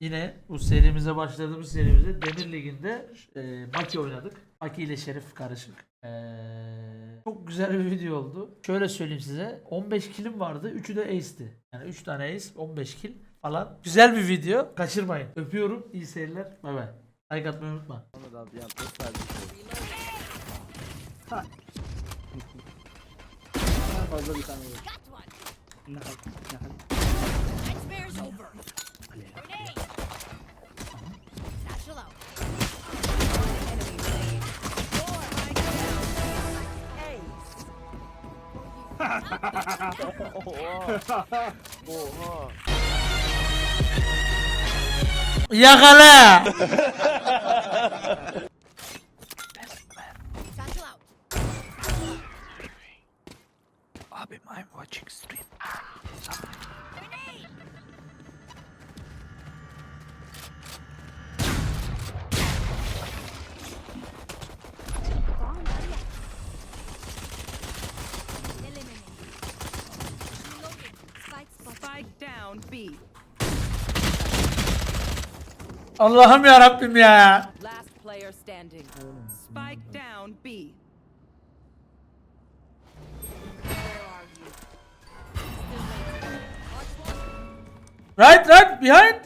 yine bu serimize başladığımız serimizde Demir Ligi'nde e, Maki oynadık. Maki ile Şerif karışık. E, çok güzel bir video oldu. Şöyle söyleyeyim size. 15 kilim vardı. 3'ü de ace'ti. Yani 3 tane ace, 15 kill falan. Güzel bir video. Kaçırmayın. Öpüyorum. İyi seyirler. Bay bay. Like atmayı unutma. Fazla bir tane yok. Got one. Nahal, nahal. โอ้โหโอ้ Allah'ım ya Rabbim ya. Last player standing. Spike down B. Right, right, behind.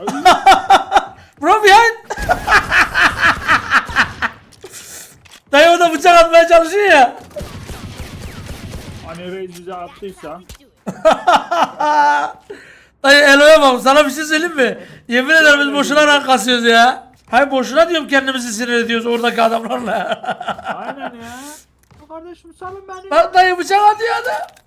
Bro behind. Dayı o da bıçak atmaya çalışıyor ya. Hani Reis bize attıysa Dayı Elo'ya bak sana bir şey söyleyeyim mi? Yemin ederim biz boşuna rank kasıyoruz ya. Hayır boşuna diyorum kendimizi sinir ediyoruz oradaki adamlarla. Aynen ya. Kardeşim salın beni. Bak dayı bıçak atıyor adam.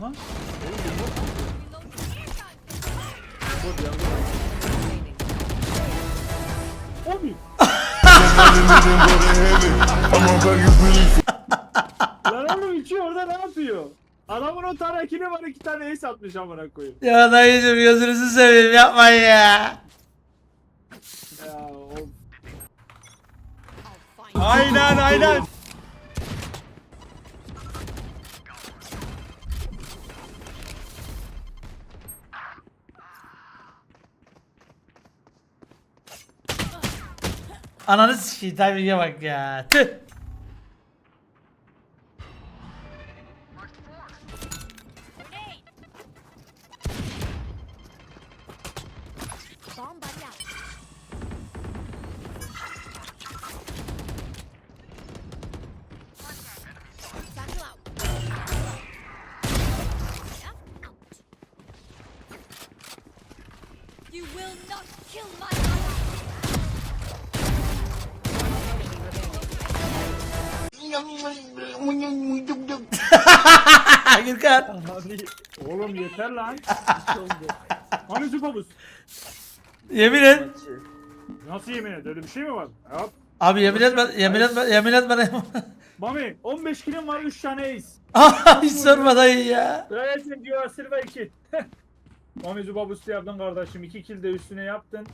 Comes. Abi. Lan oğlum içi orada ne yapıyor? Adamın o tane ikili var iki tane ace atmış amına koyayım. Ya dayıcım gözünüzü seveyim yapmayın ya. Aynen aynen. Ananı sikeyim timing'e bak ya. Tüh. Grenade. Bomb buddy out. Satchel out. Enough out. You will not kill my Gürkan. Abi. Oğlum yeter lan. hani zıpamız? Yemin et. Nasıl yemin et? Öyle bir şey mi var? Hop. Abi yemin etme, yemin etme, yemin etme. Mami 15 kilim var 3 tane ace. Hiç sorma dayı ya. Gayetsin diyor Silva 2. Mami Zuba yaptın kardeşim. 2 kill de üstüne yaptın.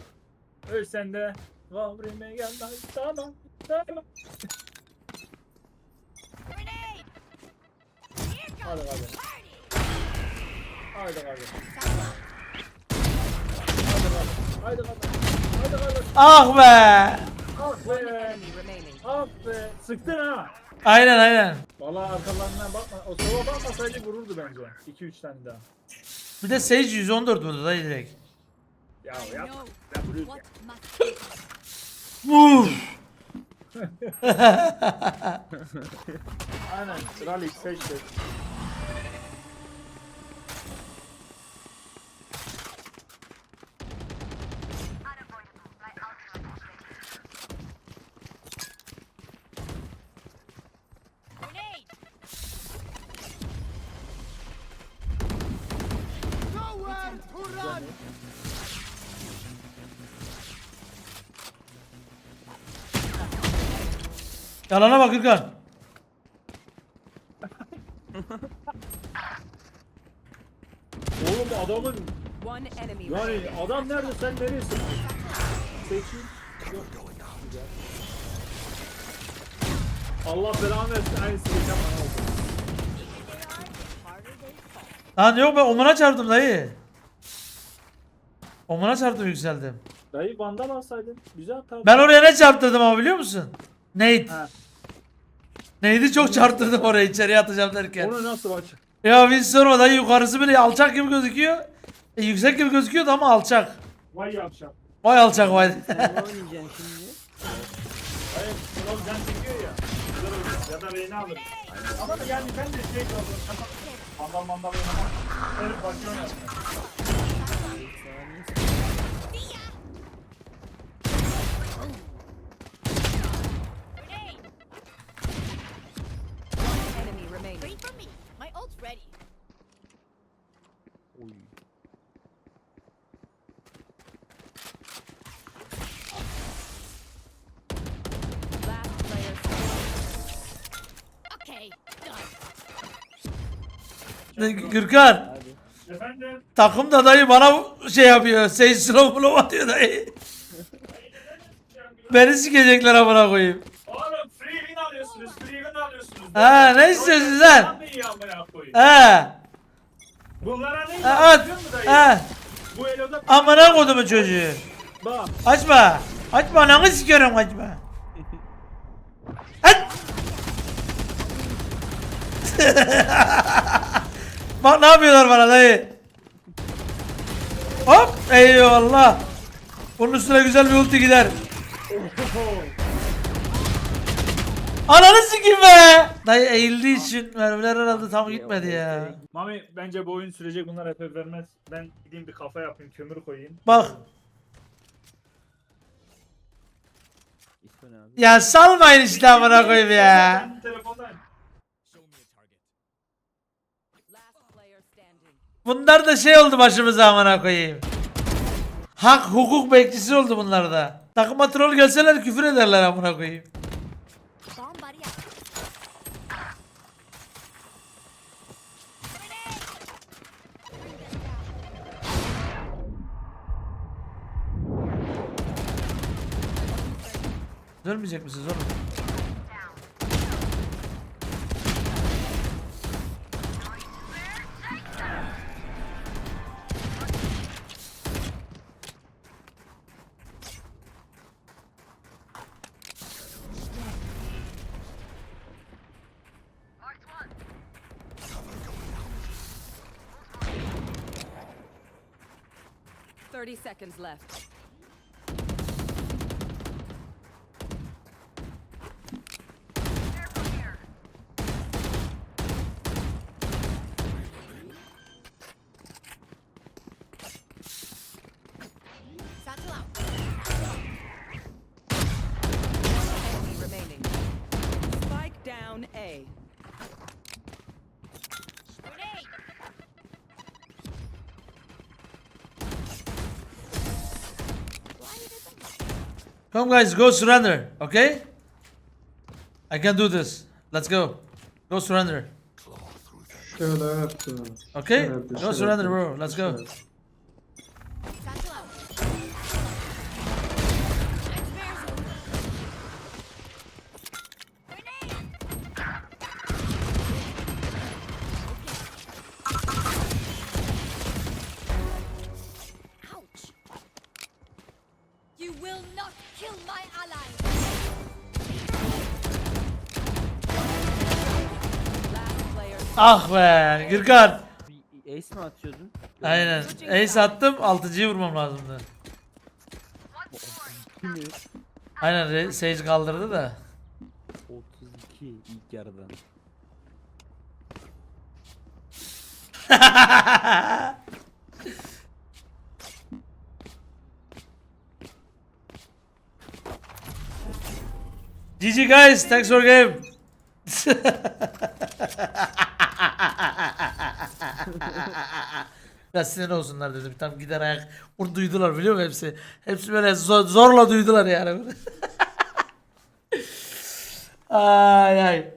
Ölsen de Vavrime gel lan. Tamam. Tamam. Hadi hadi. Haydi hadi. Haydi hadi. Haydi hadi. Ah be. Ah be. Ah be. Sıktın ha. Aynen aynen. Valla arkalarından bakma. O sola bakmasaydı vururdu bence. 2-3 tane daha. Bir de Sage 114 vurdu dayı direkt. Ya yap. Ya vuruyor. Vur. Aynen. Rally seçti. Grenade. Yalana bak Hırkan. Oğlum adamın yani adam nerede sen neresin? Seçim. Allah belanı versin aynısını geçen oldu. Lan yok ben omuna çarptım dayı. Omuna çarptım yükseldim. Dayı bandal alsaydın. Güzel tabii. Ben oraya ne çarptırdım ama biliyor musun? Nate. Ha. Neydi çok çarptırdım oraya içeriye atacağım derken. Onu nasıl aç? Ya bir sorma dayı yukarısı bile alçak gibi gözüküyor. E, yüksek gibi gözüküyordu ama alçak. Vay yapacağım. Vay alçak vay. oynayacaksın şimdi. Hayır, Kral can çekiyor ya. Olur. Ya da Reyna alır. Ama da yani ben de şey oldum. Mandal mandal oynamak. Herif bakıyor ya. One enemy remaining. Wait for me. My ult's ready. Oy. Last player standing. Okay, done. Gürkan. Efendim? Takım da dayı bana şey yapıyor. Say slow blow atıyor dayı. Beni sikecekler amına koyayım. Oğlum free win alıyorsunuz. Free win alıyorsunuz. Ha ne istiyorsun sen? He. Bunlara ne Evet. yapıyor mu dayı? He. Bu eloda Amına kodumu çocuğu. Bak. Açma. Açma ananı sikerim açma. Aç. Bak ne yapıyorlar bana dayı. Hop eyvallah. Bunun üstüne güzel bir ulti gider. Ananı sikeyim be. Dayı eğildiği için mermiler herhalde tam gitmedi ya. Mami bence bu oyun sürecek bunlar hep vermez. Ben gideyim bir kafa yapayım, kömür koyayım. Bak. Ya salmayın işte amına koyayım ya. Ben telefondayım. Bunlar da şey oldu başımıza amına koyayım. Hak hukuk bekçisi oldu bunlar da. Takıma troll gelseler küfür ederler amına koyayım. Dönmeyecek misiniz oğlum? Thirty seconds left. Come guys, go surrender, okay? I can do this. Let's go. Go surrender. Şöyle yaptım. Okay? Şöyle, Go şöyle surrender bro. Let's go. şöyle. Ah be Gürkan. Bir ace mi atıyordun? Aynen. Ace attım 6'cıyı vurmam lazımdı. Aynen Re- Sage kaldırdı da. 32 ilk yarıdan. GG guys, thanks for game. Biraz sinir olsunlar dedim. Tam gider ayak. Bunu duydular biliyor musun hepsi? Hepsi böyle zor- zorla duydular yani. ay ay.